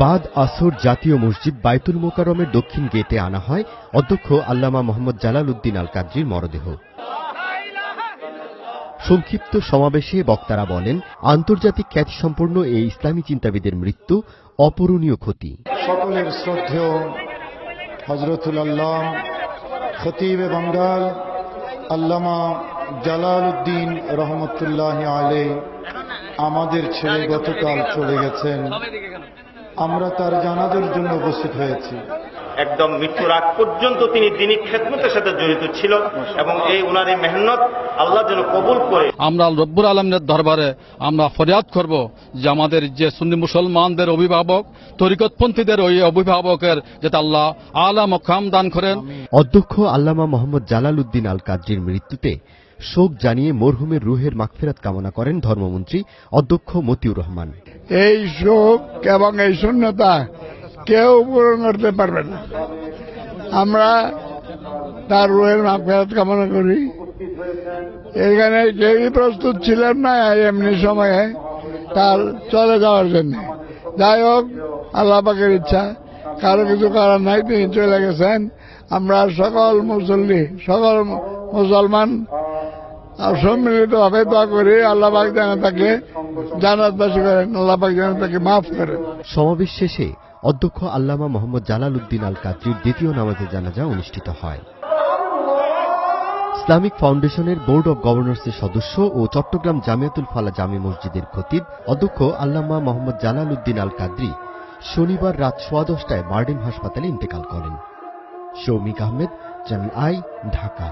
বাদ আসর জাতীয় মসজিদ বাইতুল মোকারমের দক্ষিণ গেটে আনা হয়। অধ্যক্ষ আল্লামা মোহাম্মদ জালাল উদ্দিন আল কাদ্রির মরদেহ। সংক্ষিপ্ত সমাবেশে বক্তারা বলেন, আন্তর্জাতিক খ্যাতিসম্পন্ন এই ইসলামী চিন্তাবিদের মৃত্যু অপূরণীয় ক্ষতি। সকলের শ্রদ্ধেয় হজরতুল আল্লাহ খতিবে বাঙ্গাল, আল্লামা জালাল উদ্দিন রহমতুল্লাহ আলে আমাদের ছেলে গতকাল চলে গেছেন। আমরা তার জানাজার জন্য উপস্থিত হয়েছি। একদম মৃত্যুর আগ পর্যন্ত তিনি দিনী খেদমতের সাথে জড়িত ছিল এবং এই ওনার এই মেহনত আল্লাহ যেন কবুল করে। আমরা রব্বুর আলমের দরবারে আমরা ফরিয়াদ করব যে আমাদের যে সুন্নি মুসলমানদের অভিভাবক তরিকতপন্থীদের ওই অভিভাবকের যাতে আল্লাহ আলা মকাম দান করেন। অধ্যক্ষ আল্লামা মোহাম্মদ জালাল উদ্দিন আল কাদ্রির মৃত্যুতে শোক জানিয়ে মরহুমের রুহের মাগফেরাত কামনা করেন ধর্মমন্ত্রী অধ্যক্ষ মতিউর রহমান। এই শোক এবং এই শূন্যতা কেউ পূরণ করতে পারবে না। আমরা তার রুহের মাফেরত কামনা করি। এখানে কেউই প্রস্তুত ছিলেন না এমনি সময়ে তার চলে যাওয়ার জন্য। যাই হোক, আল্লাহ পাকের ইচ্ছা, কারও কিছু করার নাই, তিনি চলে গেছেন। আমরা সকল মুসল্লি, সকল মুসলমান আর সম্মিলিতভাবে দোয়া করি আল্লাহ পাক যেন তাকে জানাতবাসী করেন, আল্লাহ পাক যেন তাকে মাফ করেন। সমাবেশ শেষে অধ্যক্ষ আল্লামা মোহাম্মদ জালাল উদ্দিন আল কাদ্রির দ্বিতীয় নামাজে জানাজা অনুষ্ঠিত হয়। ইসলামিক ফাউন্ডেশনের বোর্ড অব গভর্নর্সের সদস্য ও চট্টগ্রাম জামিয়াতুল ফালা জামে মসজিদের খতিব অধ্যক্ষ আল্লামা মোহাম্মদ জালাল উদ্দিন আল কাদ্রি শনিবার রাত সোয়া দশটায় বার্ডেন হাসপাতালে ইন্তেকাল করেন। Soumik Ahmed, channel I, Dhaka.